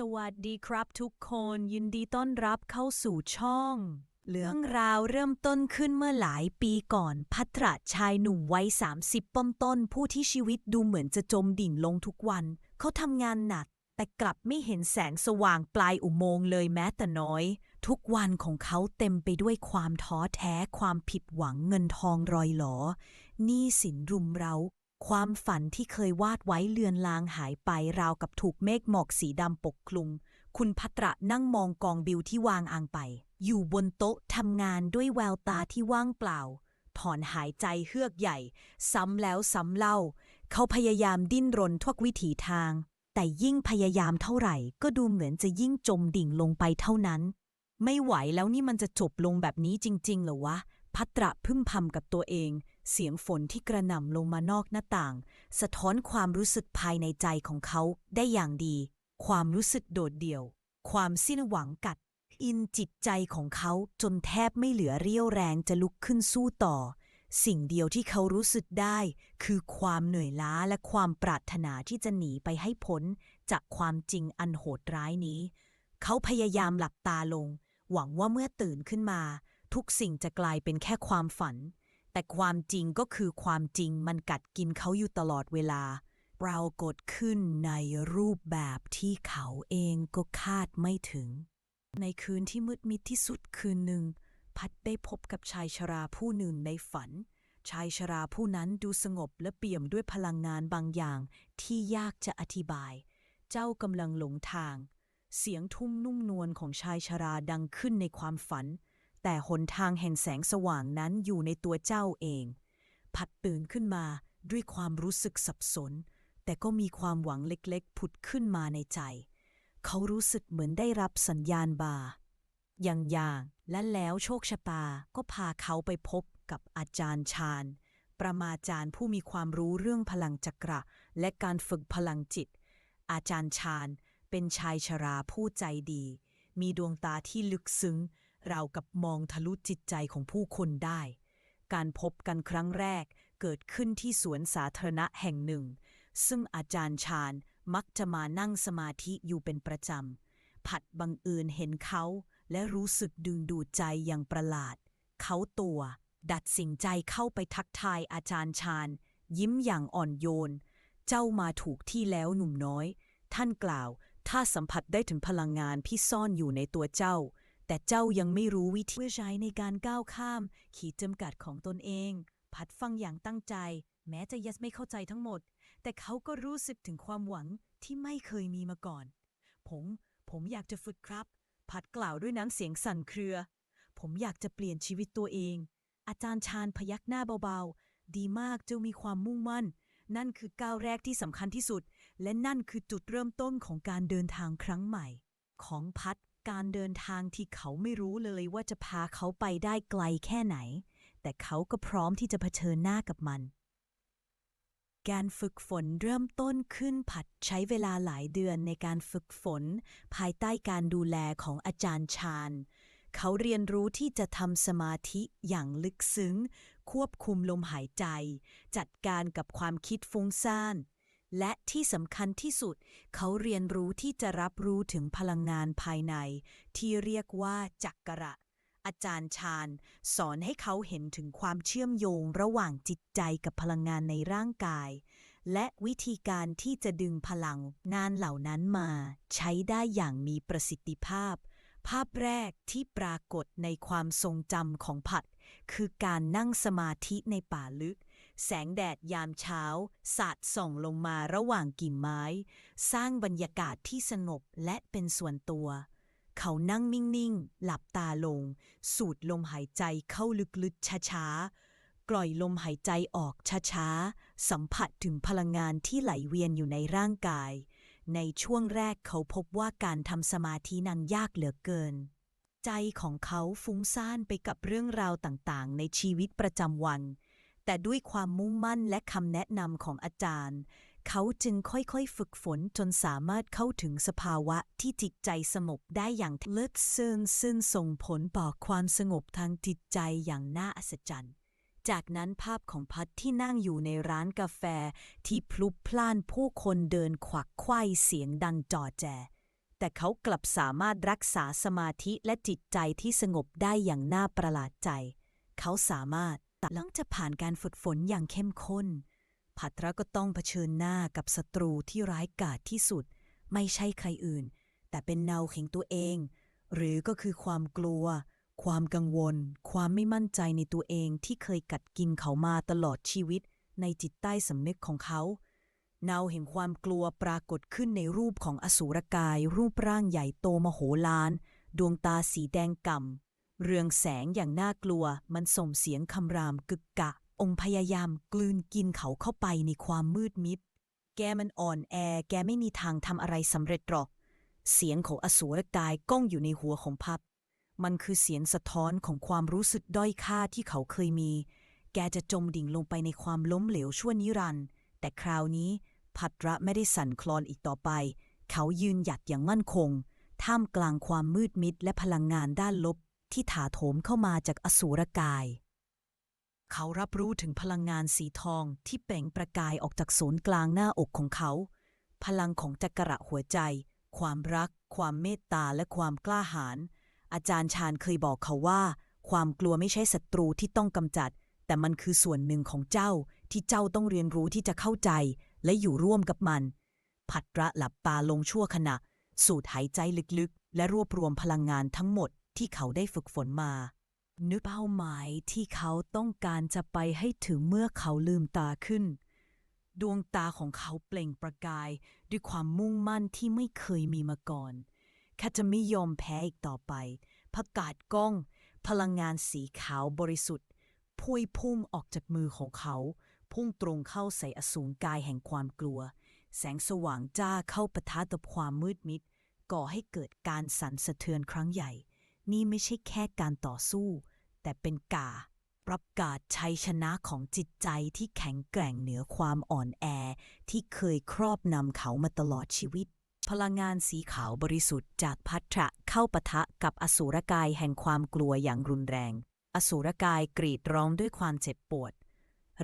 สวัสดีครับทุกคนยินดีต้อนรับเข้าสู่ช่อง เรื่องราวเริ่มต้นขึ้นเมื่อหลายปีก่อน พัทรชายหนุ่มวัย 30 ป้อมต้น ผู้ที่ชีวิตดูเหมือนจะจมดิ่งลงทุกวัน เขาทำงานหนัก แต่กลับไม่เห็นแสงสว่างปลายอุโมงค์เลยแม้แต่น้อย ทุกวันของเขาเต็มไปด้วยความท้อแท้ความผิดหวังเงินทองรอยหลอหนี้สินรุมเร้า ความฝันที่เคยวาดไว้เลือนลางหายไปราวกับถูกเมฆหมอกสีดำปกคลุม คุณพัตระนั่งมองกองบิลที่วางอ่างไป อยู่บนโต๊ะทำงานด้วยแววตาที่ว่างเปล่า ถอนหายใจเฮือกใหญ่ ซ้ำแล้วซ้ำเล่า เขาพยายามดิ้นรนทุกวิถีทาง แต่ยิ่งพยายามเท่าไหร่ ก็ดูเหมือนจะยิ่งจมดิ่งลงไปเท่านั้น ไม่ไหวแล้วนี่มันจะจบลงแบบนี้จริงๆเหรอวะพัตระพึมพำกับตัวเอง เสียงฝนที่กระหน่ำลงมานอกหน้าต่าง สะท้อนความรู้สึกภายในใจของเขาได้อย่างดี ความรู้สึกโดดเดี่ยว ความสิ้นหวังกัด อินจิตใจของเขาจนแทบไม่เหลือเรี่ยวแรงจะลุกขึ้นสู้ต่อ สิ่งเดียวที่เขารู้สึกได้ คือความเหนื่อยล้าและความปรารถนาที่จะหนีไปให้พ้นจากความจริงอันโหดร้ายนี้ เขาพยายามหลับตาลง หวังว่าเมื่อตื่นขึ้นมา ทุกสิ่งจะกลายเป็นแค่ความฝัน แต่ความจริงก็คือความจริงมันกัดกินเขาอยู่ตลอดเวลาปรากฏขึ้นในรูปแบบที่เขาเองก็คาดไม่ถึง ในคืนที่มืดมิดที่สุดคืนหนึ่ง พัดได้พบกับชายชราผู้หนึ่งในฝัน ชายชราผู้นั้นดูสงบและเปี่ยมด้วยพลังงานบางอย่างที่ยากจะอธิบาย เจ้ากำลังหลงทาง เสียงทุ่มนุ่มนวลของชายชราดังขึ้นในความฝัน แต่หนทางแห่งแสงสว่างนั้นอยู่ในตัวเจ้าเองพัดตื่นขึ้นมาด้วยความรู้สึกสับสน แต่ก็มีความหวังเล็กๆ ผุดขึ้นมาในใจ เขารู้สึกเหมือนได้รับสัญญาณบาอย่างอย่างและแล้วโชคชะตาก็พาเขาไปพบกับอาจารย์ชาญ ประมาจารย์ผู้มีความรู้เรื่องพลังจักระและการฝึกพลังจิต อาจารย์ชาญเป็นชายชราผู้ใจดี มีดวงตาที่ลึกซึ้ง เรากับมองทะลุจิตใจของผู้คนได้ การพบกันครั้งแรกเกิดขึ้นที่สวนสาธารณะแห่งหนึ่ง ซึ่งอาจารย์ชาญมักจะมานั่งสมาธิอยู่เป็นประจำ ผัดบังเอิญเห็นเขาและรู้สึกดึงดูดใจอย่างประหลาด เขาตัว ดัดสินใจเข้าไปทักทายอาจารย์ชาญ ยิ้มอย่างอ่อนโยน เจ้ามาถูกที่แล้วหนุ่มน้อย ท่านกล่าว ถ้าสัมผัสได้ถึงพลังงานที่ซ่อนอยู่ในตัวเจ้า แต่เจ้ายังไม่รู้วิธีใช้ในการก้าวข้าม ขีดจำกัดของตนเอง พัดฟังอย่างตั้งใจ แม้จะยังไม่เข้าใจทั้งหมด แต่เขาก็รู้สึกถึงความหวังที่ไม่เคยมีมาก่อน ผม ผมอยากจะฝึกครับ พัดกล่าวด้วยน้ำเสียงสั่นเครือ ผมอยากจะเปลี่ยนชีวิตตัวเอง อาจารย์ชาญพยักหน้าเบาๆ ดีมากเจ้ามีความมุ่งมั่น นั่นคือก้าวแรกที่สำคัญที่สุด และนั่นคือจุดเริ่มต้นของการเดินทางครั้งใหม่ ของพัด การเดินทางที่เขาไม่รู้เลยว่าจะพาเขาไปได้ไกลแค่ไหน แต่เขาก็พร้อมที่จะเผชิญหน้ากับมัน การฝึกฝนเริ่มต้นขึ้นผัดใช้เวลาหลายเดือนในการฝึกฝน ภายใต้การดูแลของอาจารย์ชาญ เขาเรียนรู้ที่จะทำสมาธิอย่างลึกซึ้ง ควบคุมลมหายใจ จัดการกับความคิดฟุ้งซ่าน และที่สำคัญที่สุด เขาเรียนรู้ที่จะรับรู้ถึงพลังงานภายใน ที่เรียกว่าจักระ อาจารย์ชาญ สอนให้เขาเห็นถึงความเชื่อมโยงระหว่างจิตใจกับพลังงานในร่างกาย และวิธีการที่จะดึงพลังงานเหล่านั้นมา ใช้ได้อย่างมีประสิทธิภาพ ภาพแรกที่ปรากฏในความทรงจำของผัด คือการนั่งสมาธิในป่าลึก แสงแดดยามเช้า สาดส่องลงมาระหว่างกิ่งไม้ สร้างบรรยากาศที่สงบและเป็นส่วนตัว เขานั่งนิ่งๆ หลับตาลง สูดลมหายใจเข้าลึกๆ ช้าๆปล่อยลมหายใจออกช้าๆ สัมผัสถึงพลังงานที่ไหลเวียนอยู่ในร่างกาย ในช่วงแรกเขาพบว่าการทำสมาธินั้นยากเหลือเกินใจของเขาฟุ้งซ่านไปกับเรื่องราวต่างๆ ในชีวิตประจำวัน แต่ด้วยความมุ่งมั่นและคำแนะนำของอาจารย์ เขาจึงค่อยๆฝึกฝนจนสามารถเข้าถึงสภาวะที่จิตใจสงบได้อย่างเลิศซึ่งซึ่งส่งผลต่อความสงบทางจิตใจอย่างน่าอัศจรรย์ จากนั้นภาพของพัดที่นั่งอยู่ในร้านกาแฟที่พลุกพล่านผู้คนเดินขวักไขว้เสียงดังจอแจ่แต่เขากลับสามารถรักษาสมาธิและจิตใจที่สงบได้อย่างน่าประหลาดใจ เขาสามารถ หลังจะผ่านการฝึกฝนอย่างเข้มข้นพัทรก็ต้องเผชิญหน้ากับศัตรูที่ร้ายกาจที่สุด ไม่ใช่ใครอื่น แต่เป็นเนาแข็งตัวเอง หรือก็คือความกลัว ความกังวล ความไม่มั่นใจในตัวเองที่เคยกัดกินเขามาตลอดชีวิต ในจิตใต้สำนึกของเขาเนาแห่งความกลัวปรากฏขึ้นในรูปของอสูรกาย รูปร่างใหญ่โตมโหฬารดวงตาสีแดงก่ำ เรืองแสงอย่างน่ากลัวมันส่งเสียงคำรามกึกกะ องค์พยายามกลืนกินเขาเข้าไปในความมืดมิด แกมันอ่อนแอ แกไม่มีทางทำอะไรสำเร็จหรอก เสียงของอสูรกายก้องอยู่ในหัวของพับ มันคือเสียงสะท้อนของความรู้สึกด้อยค่าที่เขาเคยมี แกจะจมดิ่งลงไปในความล้มเหลวชั่วนิรันด์แต่คราวนี้พัตระไม่ได้สั่นคลอนอีกต่อไป เขายืนหยัดอย่างมั่นคง ท่ามกลางความมืดมิดและพลังงานด้านลบ ที่ถาโถมเข้ามาจากอสูรกาย เขารับรู้ถึงพลังงานสีทองที่เป่งประกายออกจากศูนย์กลางหน้าอกของเขา พลังของจักระหัวใจ ความรัก ความเมตตาและความกล้าหาญอาจารย์ชาญเคยบอกเขาว่า ความกลัวไม่ใช่ศัตรูที่ต้องกำจัด แต่มันคือส่วนหนึ่งของเจ้าที่เจ้าต้องเรียนรู้ที่จะเข้าใจ และอยู่ร่วมกับมัน ผัดระหลับตาลงชั่วขณะ สูดหายใจลึกๆ และรวบรวมพลังงานทั้งหมด ที่เขาได้ฝึกฝนมานึกเป้าหมายที่เขาต้องการจะไปให้ถึงเมื่อเขาลืมตาขึ้น ดวงตาของเขาเปล่งประกาย ด้วยความมุ่งมั่นที่ไม่เคยมีมาก่อนแค่จะไม่ยอมแพ้อีกต่อไปประกาศก้อง พลังงานสีขาวบริสุทธิ์พวยพุ่งออกจากมือของเขา พุ่งตรงเข้าใส่อสูรกายแห่งความกลัว แสงสว่างจ้าเข้าปะทะกับความมืดมิด ก่อให้เกิดการสั่นสะเทือนครั้งใหญ่ นี่ไม่ใช่แค่การต่อสู้ แต่เป็นกาประกาศชัยชนะของจิตใจที่แข็งแกร่งเหนือความอ่อนแอ ที่เคยครอบนำเขามาตลอดชีวิต พลังงานสีขาวบริสุทธิ์จากพัทระเข้าปะทะกับอสูรกายแห่งความกลัวอย่างรุนแรง อสูรกายกรีดร้องด้วยความเจ็บปวด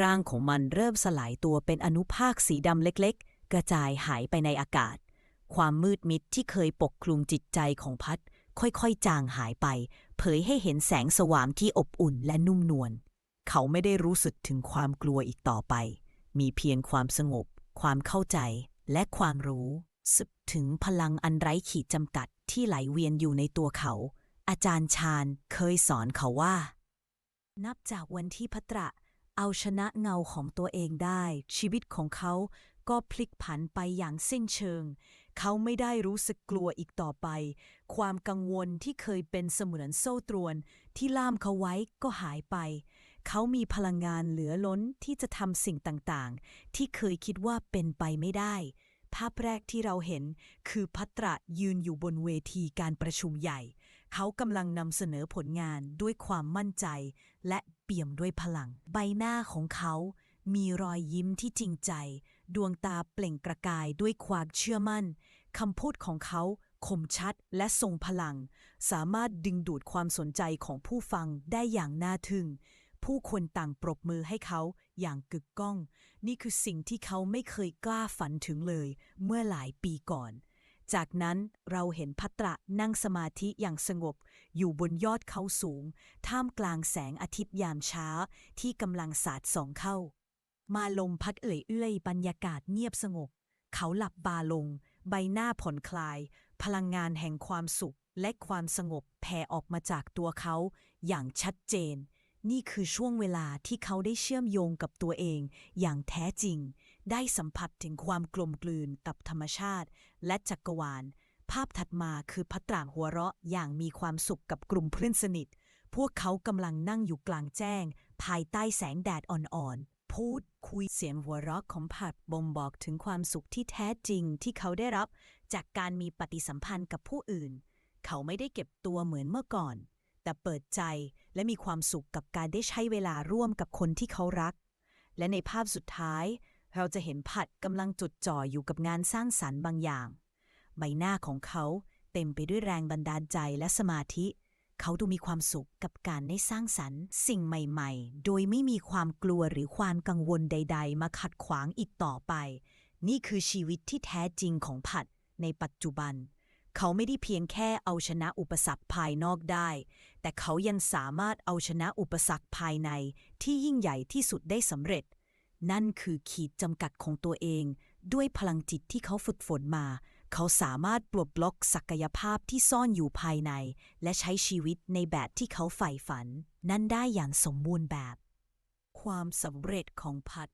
ร่างของมันเริ่มสลายตัวเป็นอนุภาคสีดำเล็กๆ กระจายหายไปในอากาศ ความมืดมิดที่เคยปกคลุมจิตใจของพัด ค่อยๆ จางหายไป เผยให้เห็นแสงสว่างที่อบอุ่นและนุ่มนวล เขาไม่ได้รู้สึกถึงความกลัวอีกต่อไป มีเพียงความสงบ ความเข้าใจ และความรู้สึกถึงพลังอันไร้ขีดจำกัดที่ไหลเวียนอยู่ในตัวเขา อาจารย์ชาญเคยสอนเขาว่า นับจากวันที่พัตระเอาชนะเงาของตัวเองได้ ชีวิตของเขาก็พลิกผันไปอย่างสิ้นเชิง เขาไม่ได้รู้สึกกลัวอีกต่อไป ความกังวลที่เคยเป็นเสมือนโซ่ตรวน ที่ล่ามเขาไว้ก็หายไป เขามีพลังงานเหลือล้นที่จะทำสิ่งต่างๆ ที่เคยคิดว่าเป็นไปไม่ได้ ภาพแรกที่เราเห็นคือพัตระยืนอยู่บนเวทีการประชุมใหญ่ เขากำลังนำเสนอผลงานด้วยความมั่นใจ และเปี่ยมด้วยพลัง ใบหน้าของเขามีรอยยิ้มที่จริงใจ ดวงตาเปล่งประกายด้วยความเชื่อมั่นคำพูดของเขาคมชัดและทรงพลัง สามารถดึงดูดความสนใจของผู้ฟังได้อย่างน่าทึ่ง ผู้คนต่างปรบมือให้เขาอย่างกึกก้อง นี่คือสิ่งที่เขาไม่เคยกล้าฝันถึงเลย เมื่อหลายปีก่อน จากนั้นเราเห็นพัตระนั่งสมาธิอย่างสงบ อยู่บนยอดเขาสูง ท่ามกลางแสงอาทิตย์ยามเช้าที่กำลังสาดส่องเข้า มาลมพัดเอ่ยเอื้อยบรรยากาศเงียบสงบ เขาหลับบาลง ใบหน้าผ่อนคลาย พลังงานแห่งความสุขและความสงบแผ่ออกมาจากตัวเขาอย่างชัดเจน นี่คือช่วงเวลาที่เขาได้เชื่อมโยงกับตัวเอง อย่างแท้จริง ได้สัมผัสถึงความกลมกลืนกับธรรมชาติ และจักรวาล ภาพถัดมาคือพัตรางหัวเราะอย่างมีความสุขกับกลุ่มเพื่อนสนิท พวกเขากำลังนั่งอยู่กลางแจ้ง ภายใต้แสงแดดอ่อนๆ พูดคุยเสียงหัวเราะของผัดบ่งบอกถึงความสุขที่แท้จริงที่เขาได้รับ จากการมีปฏิสัมพันธ์กับผู้อื่น เขาไม่ได้เก็บตัวเหมือนเมื่อก่อน แต่เปิดใจและมีความสุขกับการได้ใช้เวลาร่วมกับคนที่เขารัก และในภาพสุดท้าย เราจะเห็นผัดกำลังจดจ่ออยู่กับงานสร้างสรรค์บางอย่าง ใบหน้าของเขาเต็มไปด้วยแรงบันดาลใจและสมาธิ เขาดูมีความสุขกับการได้สร้างสรรค์ สิ่งใหม่ๆ โดยไม่มีความกลัวหรือความกังวลใด ๆ มาขัดขวางอีกต่อไป นี่คือชีวิตที่แท้จริงของผัดในปัจจุบัน เขาไม่ได้เพียงแค่เอาชนะอุปสรรคภายนอกได้ แต่เขายังสามารถเอาชนะอุปสรรคภายในที่ยิ่งใหญ่ที่สุดได้สำเร็จ นั่นคือขีดจำกัดของตัวเอง ด้วยพลังจิตที่เขาฝึกฝนมา เขาสามารถปลดบล็อกศักยภาพที่ซ่อนอยู่ภายใน และใช้ชีวิตในแบบที่เขาใฝ่ฝัน นั่นได้อย่างสมบูรณ์แบบ ความสำเร็จของพัด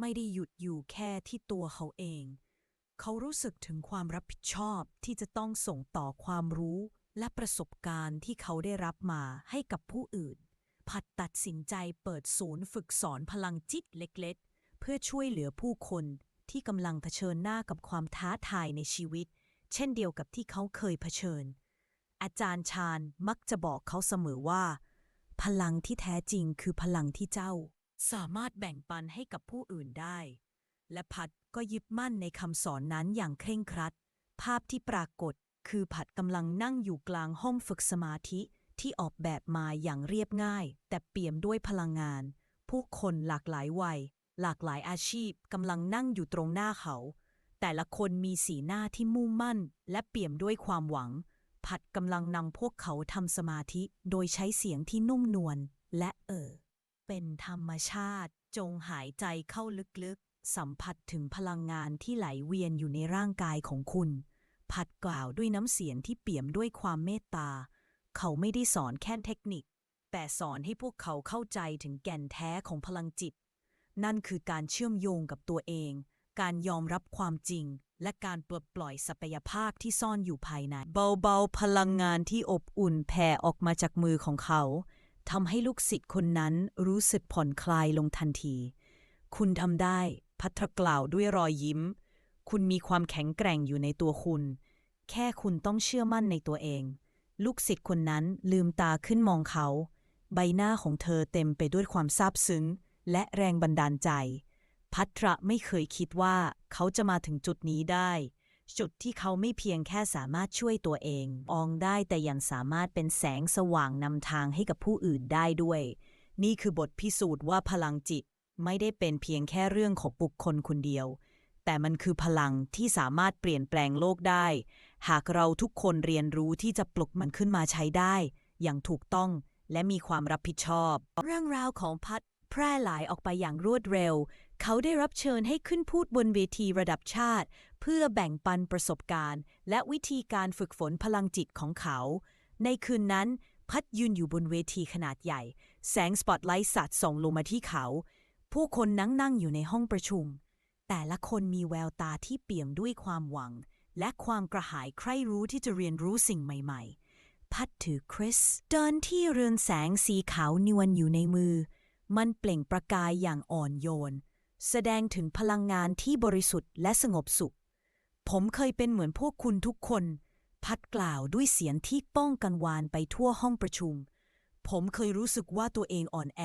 ไม่ได้หยุดอยู่แค่ที่ตัวเขาเอง เขารู้สึกถึงความรับผิดชอบที่จะต้องส่งต่อความรู้และประสบการณ์ที่เขาได้รับมาให้กับผู้อื่น พัดตัดสินใจเปิดศูนย์ฝึกสอนพลังจิตเล็ก ๆ เพื่อช่วยเหลือผู้คน ที่กำลังเผชิญหน้ากับความท้าทายในชีวิต เช่นเดียวกับที่เขาเคยเผชิญ อาจารย์ชาญมักจะบอกเขาเสมอว่า พลังที่แท้จริงคือพลังที่เจ้า สามารถแบ่งปันให้กับผู้อื่นได้ และพัดก็ยึดมั่นในคำสอนนั้นอย่างเคร่งครัด ภาพที่ปรากฏคือผัดกำลังนั่งอยู่กลางห้องฝึกสมาธิที่ออกแบบมาอย่างเรียบง่าย แต่เปี่ยมด้วยพลังงาน ผู้คนหลากหลายวัย หลากหลายอาชีพกำลังนั่งอยู่ตรงหน้าเขา แต่ละคนมีสีหน้าที่มุ่งมั่น และเปี่ยมด้วยความหวัง ผัดกำลังนำพวกเขาทำสมาธิโดยใช้เสียงที่นุ่มนวลและเอ่อเป็นธรรมชาติจงหายใจเข้าลึกๆ สัมผัสถึงพลังงานที่ไหลเวียนอยู่ในร่างกายของคุณ ผัดกล่าวด้วยน้ำเสียงที่เปี่ยมด้วยความเมตตา เขาไม่ได้สอนแค่เทคนิค แต่สอนให้พวกเขาเข้าใจถึงแก่นแท้ของพลังจิต นั่นคือการเชื่อมโยงกับตัวเอง การยอมรับความจริง และการปลดปล่อยศักยภาพที่ซ่อนอยู่ภายใน เบาๆ พลังงานที่อบอุ่นแผ่ออกมาจากมือของเขาทำให้ลูกศิษย์คนนั้นรู้สึกผ่อนคลายลงทันที คุณทำได้ พัทรกล่าวด้วยรอยยิ้ม คุณมีความแข็งแกร่งอยู่ในตัวคุณ แค่คุณต้องเชื่อมั่นในตัวเอง ลูกศิษย์คนนั้นลืมตาขึ้นมองเขา ใบหน้าของเธอเต็มไปด้วยความซาบซึ้ง และแรงบันดาลใจ พัทระไม่เคยคิดว่าเขาจะมาถึงจุดนี้ได้ จุดที่เขาไม่เพียงแค่สามารถช่วยตัวเอง อองได้แต่ยังสามารถเป็นแสงสว่างนำทางให้กับผู้อื่นได้ด้วย นี่คือบทพิสูจน์ว่าพลังจิตไม่ได้เป็นเพียงแค่เรื่องของบุคคลคนเดียว แต่มันคือพลังที่สามารถเปลี่ยนแปลงโลกได้ หากเราทุกคนเรียนรู้ที่จะปลุกมันขึ้นมาใช้ได้ อย่างถูกต้องและมีความรับผิดชอบ เรื่องราวของพัด แพร่หลายออกไปอย่างรวดเร็ว เขาได้รับเชิญให้ขึ้นพูดบนเวทีระดับชาติ เพื่อแบ่งปันประสบการณ์ และวิธีการฝึกฝนพลังจิตของเขา ในคืนนั้น พัดยืนอยู่บนเวทีขนาดใหญ่ แสงสปอตไลท์สาดส่องลงมาที่เขา ผู้คนนั่งนั่งอยู่ในห้องประชุม แต่ละคนมีแววตาที่เปี่ยมด้วยความหวัง และความกระหายใคร่รู้ที่จะเรียนรู้สิ่งใหม่ ๆ พัดถือคริสเดินที่เรือนแสงสีขาวนวลอยู่ในมือ มันเปล่งประกายอย่างอ่อนโยน แสดงถึงพลังงานที่บริสุทธิ์และสงบสุข ผมเคยเป็นเหมือนพวกคุณทุกคน พัดกล่าวด้วยเสียงที่ป้องกันวานไปทั่วห้องประชุม ผมเคยรู้สึกว่าตัวเองอ่อนแอ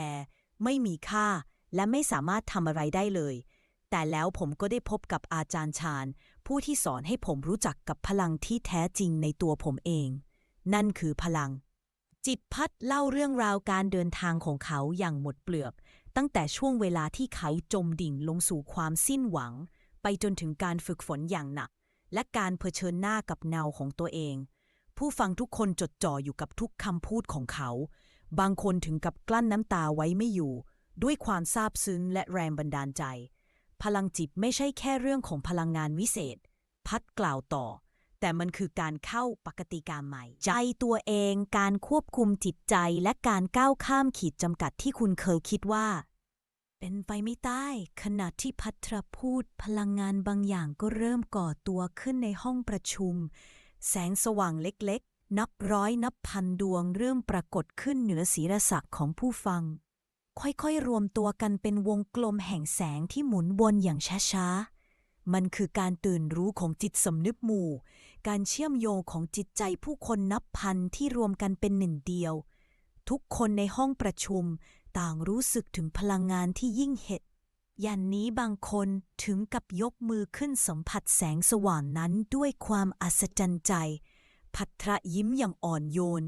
ไม่มีค่า และไม่สามารถทำอะไรได้เลย แต่แล้วผมก็ได้พบกับอาจารย์ชาญ ผู้ที่สอนให้ผมรู้จักกับพลังที่แท้จริงในตัวผมเอง นั่นคือพลัง จิตพัดเล่าเรื่องราวการเดินทางของเขาอย่างหมดเปลือก ตั้งแต่ช่วงเวลาที่เขาจมดิ่งลงสู่ความสิ้นหวัง ไปจนถึงการฝึกฝนอย่างหนัก และการเผชิญหน้ากับเงาของตัวเอง ผู้ฟังทุกคนจดจ่ออยู่กับทุกคำพูดของเขา บางคนถึงกับกลั้นน้ำตาไว้ไม่อยู่ ด้วยความซาบซึ้งและแรงบันดาลใจ พลังจิตไม่ใช่แค่เรื่องของพลังงานวิเศษ พัดกล่าวต่อ แต่มันคือการเข้าปกติการใหม่ ใจตัวเอง การควบคุมจิตใจและการก้าวข้ามขีดจำกัดที่คุณเคยคิดว่า เป็นไปไม่ได้ขณะที่พัทรพูดพลังงานบางอย่างก็เริ่มก่อตัวขึ้นในห้องประชุม แสงสว่างเล็กๆ นับร้อยนับพันดวงเริ่มปรากฏขึ้นเหนือศีรษะของผู้ฟัง ค่อยๆ รวมตัวกันเป็นวงกลมแห่งแสงที่หมุนวนอย่างช้าๆมันคือการตื่นรู้ของจิตสำนึกหมู่ การเชื่อมโยงของจิตใจผู้คนนับพันที่รวมกันเป็นหนึ่งเดียว ทุกคนในห้องประชุมต่างรู้สึกถึงพลังงานที่ยิ่งเหตุยันนี้บางคนถึงกับยกมือขึ้นสัมผัสแสงสว่างนั้นด้วยความอัศจรรย์ใจ พัทระยิ้มอย่างอ่อนโยน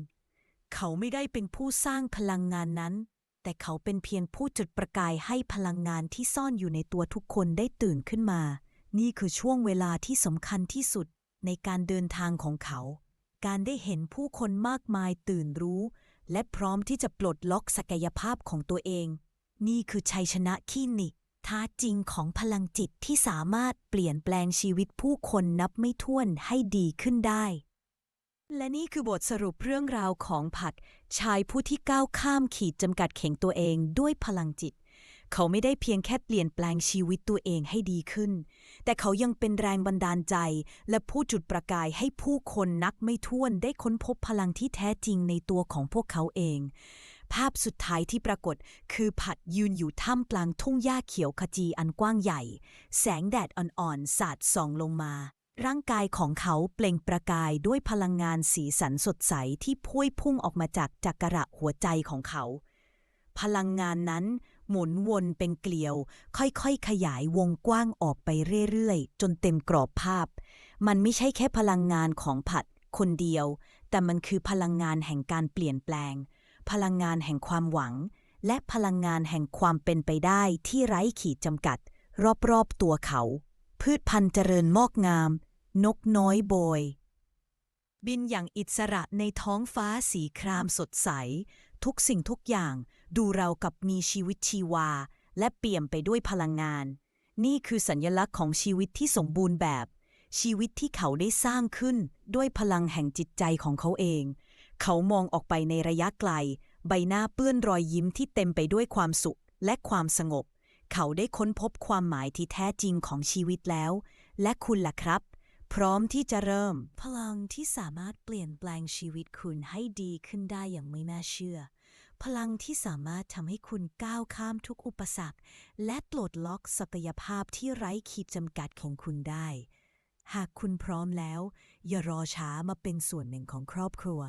เขาไม่ได้เป็นผู้สร้างพลังงานนั้น แต่เขาเป็นเพียงผู้จุดประกายให้พลังงานที่ซ่อนอยู่ในตัวทุกคนได้ตื่นขึ้นมา นี่คือช่วงเวลาที่สำคัญที่สุด ในการเดินทางของเขา การได้เห็นผู้คนมากมายตื่นรู้ และพร้อมที่จะปลดล็อกศักยภาพของตัวเอง นี่คือชัยชนะขี้นิท้าจริงของพลังจิตที่สามารถเปลี่ยนแปลงชีวิตผู้คนนับไม่ถ้วนให้ดีขึ้นได้ และนี่คือบทสรุปเรื่องราวของผัด ชายผู้ที่ก้าวข้ามขีดจำกัดเข่งตัวเองด้วยพลังจิต เขาไม่ได้เพียงแค่เปลี่ยนแปลงชีวิตตัวเองให้ดีขึ้น แต่เขายังเป็นแรงบันดาลใจ และผู้จุดประกายให้ผู้คนนักไม่ถ้วนได้ค้นพบพลังที่แท้จริงในตัวของพวกเขาเอง ภาพสุดท้ายที่ปรากฏคือผัดยืนอยู่ท่ามกลางทุ่งหญ้าเขียวขจีอันกว้างใหญ่ แสงแดดอ่อนๆ สาดส่องลงมาร่างกายของเขาเปล่งประกายด้วยพลังงานสีสันสดใสที่พวยพุ่งออกมาจากจักระหัวใจของเขา พลังงานนั้น หมุนวนเป็นเกลียว ค่อยๆ ขยายวงกว้างออกไปเรื่อยๆ จนเต็มกรอบภาพ มันไม่ใช่แค่พลังงานของผัดคนเดียว แต่มันคือพลังงานแห่งการเปลี่ยนแปลง พลังงานแห่งความหวัง และพลังงานแห่งความเป็นไปได้ที่ไร้ขีดจำกัด รอบๆ ตัวเขา พืชพันธุ์เจริญมอกงาม นกน้อยโบย บินอย่างอิสระในท้องฟ้าสีครามสดใส ทุกสิ่งทุกอย่าง ดูเรากับมีชีวิตชีวา และเปี่ยมไปด้วยพลังงาน นี่คือสัญลักษณ์ของชีวิตที่สมบูรณ์แบบ ชีวิตที่เขาได้สร้างขึ้นด้วยพลังแห่งจิตใจของเขาเอง เขามองออกไปในระยะไกล ใบหน้าเปื้อนรอยยิ้มที่เต็มไปด้วยความสุขและความสงบ เขาได้ค้นพบความหมายที่แท้จริงของชีวิตแล้ว และคุณล่ะครับพร้อมที่จะเริ่ม พลังที่สามารถเปลี่ยนแปลงชีวิตคุณให้ดีขึ้นได้อย่างไม่น่าเชื่อ พลังที่สามารถทำให้คุณก้าวข้ามทุกอุปสรรค และปลดล็อกศักยภาพที่ไร้ขีดจำกัดของคุณได้ หากคุณพร้อมแล้ว อย่ารอช้ามาเป็นส่วนหนึ่งของครอบครัว